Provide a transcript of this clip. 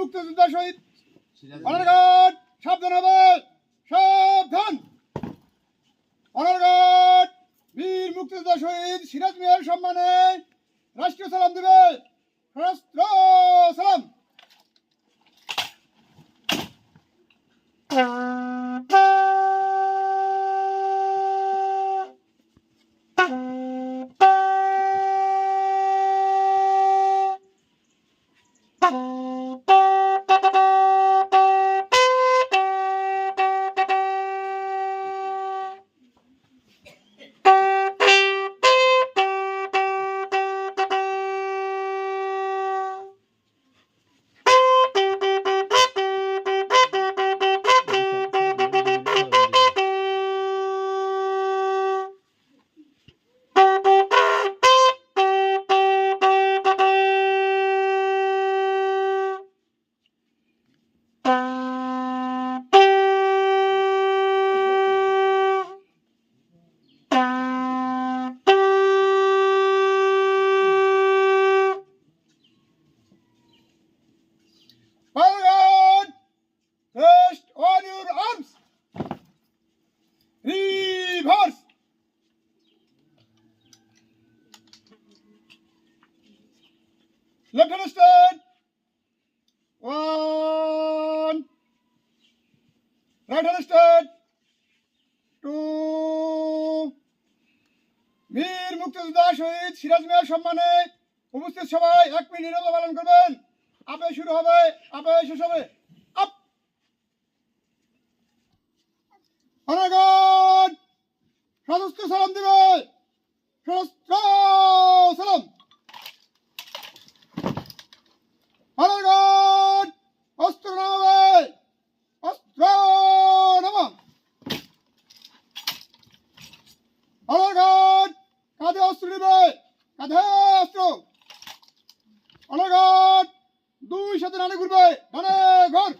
মুক্তিযোদ্ধা শহীদ। অনারঘাট সাবধান হবে, সাবধান। অনারঘাট বীর মুক্তিযোদ্ধা শহীদ, সিরাজ মিয়ার সম্মানে রাষ্ট্রীয় সালাম দিবে রাষ্ট্র Reverse! Left! বীর মুক্তিযোদ্ধা শহীদ সিরাজ মিয়ার সম্মানে উপস্থিত সবাই এক মিনিট পালন করবেন। আপে শুরু হবে আপে শেষ হবে। সশস্ত্র সালাম দিবে। সশস্ত্র সালাম। অস্ত্র নামাবে অস্ত্র নামাম মাদারগঞ্জ কাঁধে অস্ত্র নিবে। কাঁধে অস্ত্র। মাদারগঞ্জ দুই সাথে নানে ঘুরবে। ঘর।